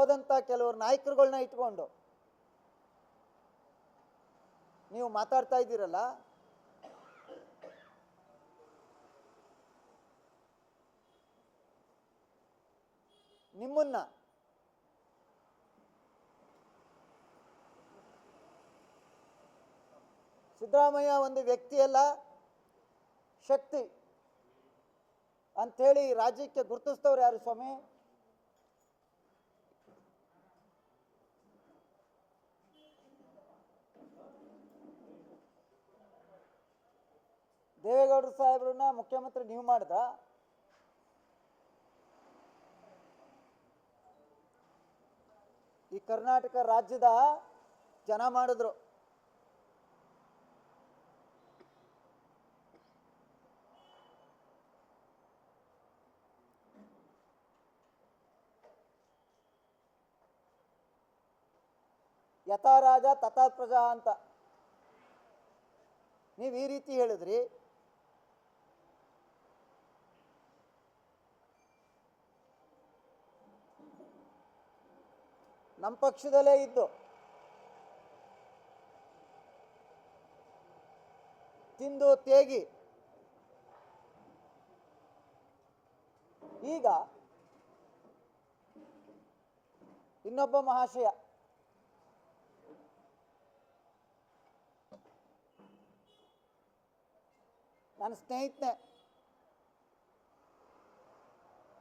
ಹೋದಂಥ ಕೆಲವರು ನಾಯಕರುಗಳನ್ನ ಇಟ್ಕೊಂಡು. ನೀವು ಮಾತಾಡ್ತಾ ಇದ್ದೀರಲ್ಲ? ನಿಮ್ಮನ್ನ. ಸಿದ್ದರಾಮಯ್ಯ ಒಂದು ವ್ಯಕ್ತಿಯಲ್ಲ, ಶಕ್ತಿ. ಅಂಥೇಳಿ ರಾಜ್ಯಕ್ಕೆ ಗುರುತಿಸ್ತವ್ರು ಯಾರು ಸ್ವಾಮಿ? ದೇವೇಗೌಡರು ಸಾಹೇಬ್ರನ್ನ ಮುಖ್ಯಮಂತ್ರಿ ನೀವು ಮಾಡಿದ್ರ? ಈ ಕರ್ನಾಟಕ ರಾಜ್ಯದ ಜನ ಮಾಡಿದ್ರು. ಯಥಾ ರಾಜ ತಥಾ ಪ್ರಜಾ ಅಂತ. ನೀವು ಈ ರೀತಿ ಹೇಳಿದ್ರಿ. ನಮ್ಮ ಪಕ್ಷದಲ್ಲೇ ಇದ್ದು. ತಿಂದು ತೇಗಿ. ಈಗ ಇನ್ನೊಬ್ಬ ಮಹಾಶಯ. ನನ್ನ ಸ್ನೇಹಿತನೇ.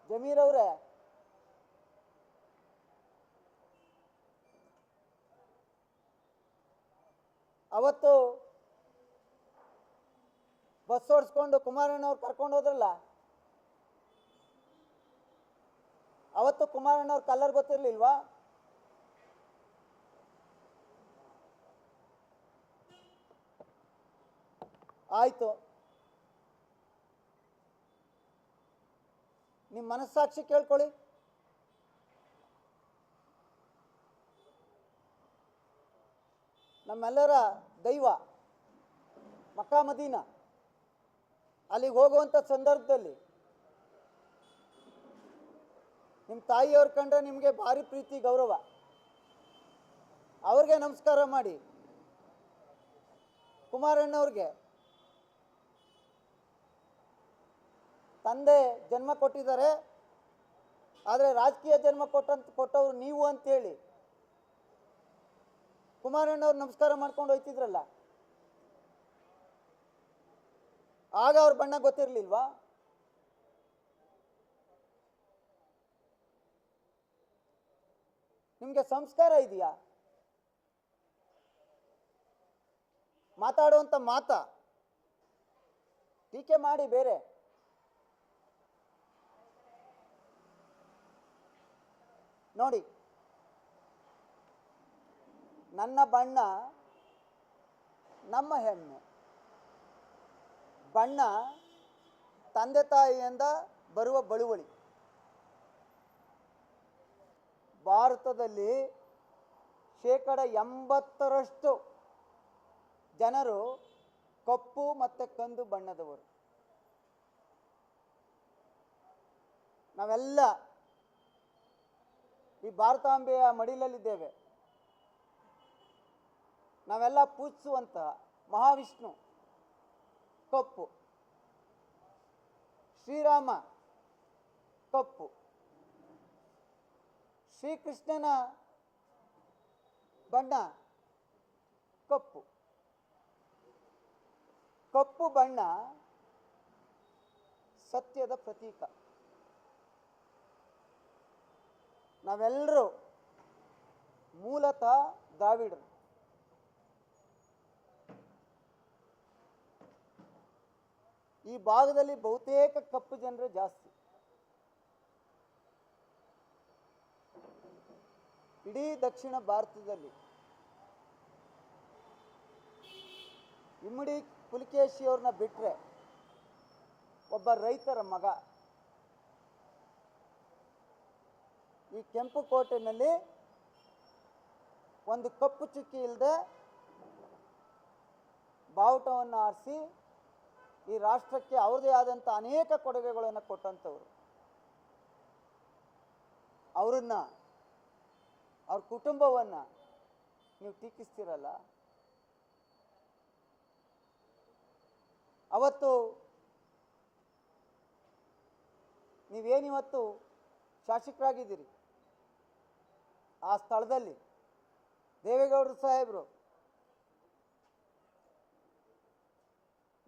ಜಮೀರ್ ಅವರೇ ಅವತ್ತು ಬಸ್ ಓಡಿಸ್ಕೊಂಡು ಕುಮಾರಣ್ಣವ್ರು ಕರ್ಕೊಂಡು ಹೋದ್ರಲ್ಲ? ಅವತ್ತು ಕುಮಾರಣ್ಣವ್ರ ಕಲ್ಲರ್ ಗೊತ್ತಿರ್ಲಿಲ್ವಾ? ಆಯ್ತು. ನಿಮ್ಮ ಮನಸ್ಸಾಕ್ಷಿ ಕೇಳ್ಕೊಳ್ಳಿ. ನಮ್ಮೆಲ್ಲರ ದೈವ ಮಕ್ಕಾ ಮದೀನ. ಅಲ್ಲಿಗೆ ಹೋಗುವಂಥ ಸಂದರ್ಭದಲ್ಲಿ ನಿಮ್ಮ ತಾಯಿಯವ್ರ ಕಂಡ್ರೆ ನಿಮಗೆ ಭಾರಿ ಪ್ರೀತಿ, ಗೌರವ. ಅವ್ರಿಗೆ ನಮಸ್ಕಾರ ಮಾಡಿ. ಕುಮಾರಣ್ಣವ್ರಿಗೆ ತಂದೆ ಜನ್ಮ ಕೊಟ್ಟಿದ್ದಾರೆ, ಆದರೆ ರಾಜಕೀಯ ಜನ್ಮ ಕೊಟ್ಟಂತ ಕೊಟ್ಟವರು ನೀವು ಅಂತೇಳಿ ಕುಮಾರಣ್ಣವ್ರು ನಮಸ್ಕಾರ ಮಾಡ್ಕೊಂಡು ಹೋಯ್ತಿದ್ರಲ್ಲ? ಆಗ ಅವ್ರ ಬಣ್ಣ ಗೊತ್ತಿರಲಿಲ್ವಾ? ನಿಮಗೆ ಸಂಸ್ಕಾರ ಇದೆಯಾ? ಮಾತಾಡುವಂಥ ಮಾತ? ಟೀಕೆ ಮಾಡಿ ಬೇರೆ. ನೋಡಿ ನನ್ನ ಬಣ್ಣ ನಮ್ಮ ಹೆಣ್ಣು. ಬಣ್ಣ ತಂದೆ ತಾಯಿಯಿಂದ ಬರುವ ಬಳುವಳಿ. ಭಾರತದಲ್ಲಿ ಶೇಕಡ ಎಂಬತ್ತರಷ್ಟು ಜನರು ಕಪ್ಪು ಮತ್ತು ಕಂದು ಬಣ್ಣದವರು. ನಾವೆಲ್ಲ ಈ ಭಾರತಾಂಬೆಯ ಮಡಿಲಲ್ಲಿದ್ದೇವೆ. ನಾವೆಲ್ಲ ಪೂಜಿಸುವಂತಹ ಮಹಾವಿಷ್ಣು, ಕಪ್ಪು, ಶ್ರೀರಾಮ, ಕಪ್ಪು. ಶ್ರೀಕೃಷ್ಣನ ಬಣ್ಣ ಕಪ್ಪು. ಕಪ್ಪು ಬಣ್ಣ ಸತ್ಯದ ಪ್ರತೀಕ. ನಾವೆಲ್ಲರೂ ಮೂಲತಃ ದ್ರಾವಿಡರು. ಈ ಭಾಗದಲ್ಲಿ ಬಹುತೇಕ ಕಪ್ಪು ಜನರೇ ಜಾಸ್ತಿ. ಇಡೀ ದಕ್ಷಿಣ ಭಾರತದಲ್ಲಿ ಇಮ್ಮಡಿ ಪುಲಿಕೇಶಿಯವ್ರನ್ನ ಬಿಟ್ಟರೆ ಒಬ್ಬ ರೈತರ ಮಗ ಈ ಕೆಂಪು ಕೋಟೆನಲ್ಲಿ ಒಂದು ಕಪ್ಪು ಚುಕ್ಕಿ ಇಲ್ಲದೆ ಬಾವುಟವನ್ನು ಆರಿಸಿ ಈ ರಾಷ್ಟ್ರಕ್ಕೆ ಅವ್ರದೇ ಆದಂಥ ಅನೇಕ ಕೊಡುಗೆಗಳನ್ನು ಕೊಟ್ಟಂಥವ್ರು. ಅವರನ್ನ, ಅವ್ರ ಕುಟುಂಬವನ್ನು ನೀವು ಟೀಕಿಸ್ತೀರಲ್ಲ? ಅವತ್ತು ನೀವೇನಿವತ್ತು ಶಾಸಕರಾಗಿದ್ದೀರಿ? ಆ ಸ್ಥಳದಲ್ಲಿ ದೇವೇಗೌಡರು ಸಾಹೇಬರು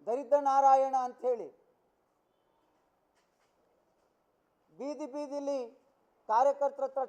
ದರಿದ್ರ ನಾರಾಯಣ ಅಂಥೇಳಿ ಬೀದಿ ಬೀದಿಲಿ ಕಾರ್ಯಕರ್ತರ ಹತ್ರ